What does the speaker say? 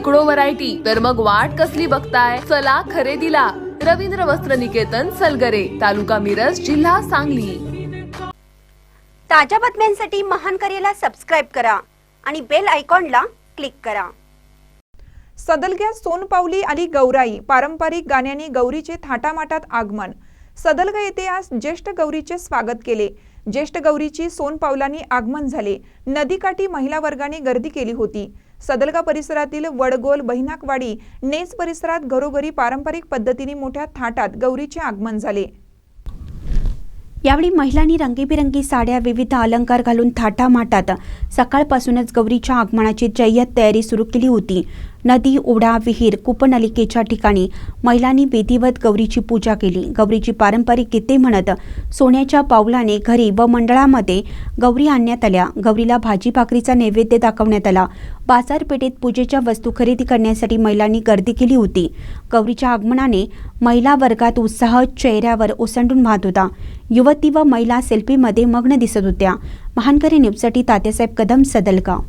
शेकडो व्हरायटी तर मग वाट कसली बघताय? चला खरेदीला. रवींद्र वस्त्र निकेतन सलगरे तालुका मिरज जिल्हा सांगली. ताज्या बातम्यांसाठी महान करेला सबस्क्राईब करा आणि बेल आयकॉनला क्लिक करा. सदलग्यात सोनपावली आली गौराई पारंपरिक गाण्याने गौरीचे थाटामाटात आगमन. सदलगा येथे आज ज्येष्ठ गौरीचे स्वागत केले. ज्येष्ठ गौरीची सोनपावलांनी आगमन झाले. नदीकाठी महिला वर्गाने गर्दी केली होती. सदलगा परिसरातील वडगोल बहिनाकवाडी नेस परिसरात घरोघरी पारंपरिक पद्धतीने मोठ्या थाटात गौरीचे आगमन झाले. यावेळी महिलांनी रंगीबिरंगी साड्या विविध अलंकार घालून थाटामाटात. सकाळपासूनच गौरीच्या आगमनाची जय्यत तयारी सुरू केली होती. नदी ओढा विहीर कुपनलिकेच्या ठिकाणी महिलांनी विधिवत गौरीची पूजा केली. गौरीची पारंपरिक गीते म्हणत सोन्याच्या पावलाने घरी व मंडळामध्ये गौरी आणण्यात आल्या. गौरीला भाजी भाकरीचा नैवेद्य दाखवण्यात आला. बाजारपेठेत पूजेच्या वस्तू खरेदी करण्यासाठी महिलांनी गर्दी केली होती. गौरीच्या आगमनाने महिला वर्गात उत्साह चेहऱ्यावर ओसंडून वाहत होता. युवती व महिला सेल्फीमध्ये मग्न दिसत होत्या. महानकरी न्यूजसाठी तात्यासाहेब कदम सदलगाव.